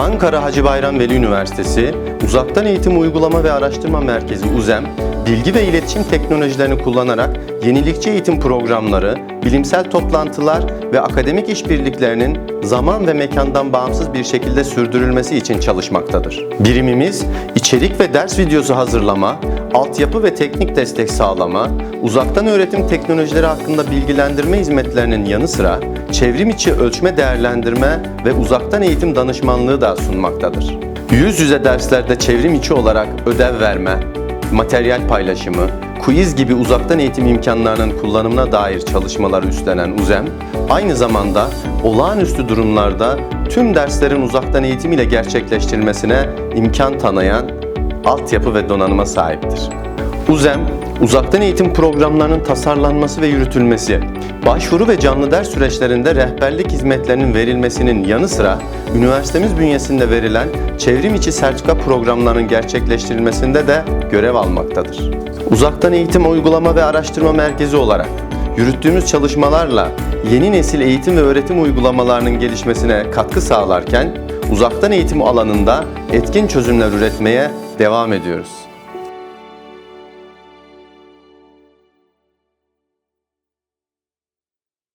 Ankara Hacı Bayram Veli Üniversitesi Uzaktan Eğitim Uygulama ve Araştırma Merkezi UZEM, bilgi ve iletişim teknolojilerini kullanarak yenilikçi eğitim programları, bilimsel toplantılar ve akademik işbirliklerinin zaman ve mekandan bağımsız bir şekilde sürdürülmesi için çalışmaktadır. Birimimiz içerik ve ders videosu hazırlama, altyapı ve teknik destek sağlama, uzaktan öğretim teknolojileri hakkında bilgilendirme hizmetlerinin yanı sıra çevrim içi ölçme değerlendirme ve uzaktan eğitim danışmanlığı da sunmaktadır. Yüz yüze derslerde çevrim içi olarak ödev verme, materyal paylaşımı, quiz gibi uzaktan eğitim imkanlarının kullanımına dair çalışmalar üstlenen UZEM, aynı zamanda olağanüstü durumlarda tüm derslerin uzaktan eğitim ile gerçekleştirilmesine imkan tanıyan altyapı ve donanıma sahiptir. UZEM, uzaktan eğitim programlarının tasarlanması ve yürütülmesi, başvuru ve canlı ders süreçlerinde rehberlik hizmetlerinin verilmesinin yanı sıra üniversitemiz bünyesinde verilen çevrim içi sertifika programlarının gerçekleştirilmesinde de görev almaktadır. Uzaktan Eğitim Uygulama ve Araştırma Merkezi olarak yürüttüğümüz çalışmalarla yeni nesil eğitim ve öğretim uygulamalarının gelişmesine katkı sağlarken uzaktan eğitim alanında etkin çözümler üretmeye devam ediyoruz.